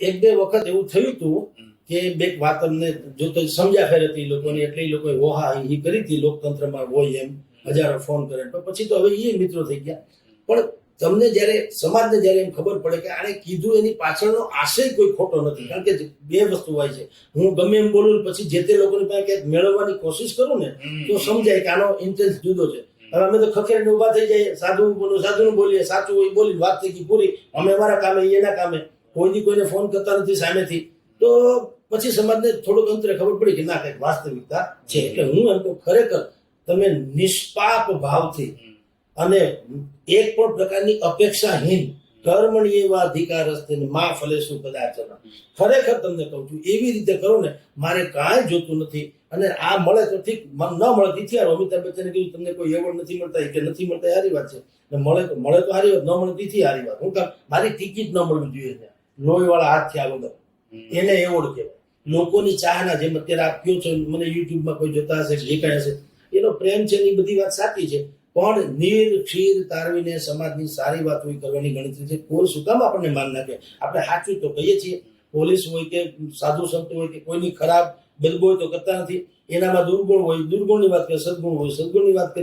એક બે વખત એવું થયું હતું કે બે વાત અમને જો તો સમજ્યા ફેર હતી લોકોની એટલે એ લોકોએ વોહા એ કરી હતી લોકતંત્રમાં હોય એમ હજારો ફોન કરે પણ પછી તો હવે એ મિત્રો થઈ ગયા. પણ તમને જ્યારે સમાજને જ્યારે એમ ખબર પડે કે આણે કીધું એની પાછળનો આશય કોઈ ખોટો નથી કારણ કે બે વસ્તુ હોય છે. હું ગમે એમ બોલું પછી જે તે લોકોની પાસે ક્યાંક મેળવવાની કોશિશ કરું ને તો સમજાય કે આનો ઇન્ટેન્સ જુદો છે. હવે અમે તો ખખેરીને ઊભા થઈ જઈએ સાધુ બોલું સાધુનું બોલીએ સાચું હોય બોલી વાત થઈ ગઈ પૂરી. અમે અમારા કામે એના કામે. કોઈ દી કોઈને ફોન કરતા નથી, સામેથી. તો પછી સમાજને થોડુંક અંતરે ખબર પડી કે ના, કંઈક વાસ્તવિકતા છે. એટલે હું એમ કહું, ખરેખર તમે નિષ્પાપ ભાવથી અને એક પણ પ્રકારની અપેક્ષાહીન કર્મણીય એવા અધિકાર હસ્તે માં ફલેશું કદાચ ખરેખર તમને કહું છું, એવી રીતે કરો ને, મારે કાંઈ જોતું નથી. અને આ મળે તો ઠીક ન મળે તેથી હારો અમિતાભ બચ્ચને કીધું, તમને કોઈ એવોર્ડ નથી મળતા કે નથી મળતા સારી વાત છે. મળે તો મળે તો સારી વાત, ન મળે તેથી સારી વાત. હું કામ મારી ટિકિટ ન મળવી જોઈએ લોહીવાળા હાથ થયા વગર એને એવોર્ડ કહેવાય. લોકોની ચાહના જેમ અત્યારે આપ કયો છો મને યુટ્યુબમાં કોઈ જોતા હશે કાંઈ હશે એનો પ્રેમ છે એ બધી વાત સાચી છે. પણ નીર ક્ષીર તારવીને સમાજની સારી વાત હોય કરવાની ગણતરી છે કોઈ શું કામ આપણને માન નાખે? આપણે સાચું તો કહીએ છીએ પોલીસ હોય કે સાધુ સંત હોય કે કોઈની ખરાબ હોય તો કરતા નથી. એનામાં દુર્ગુણ હોય દુર્ગુણની વાત કરે સદગુણ હોય સદગુણની વાત કરે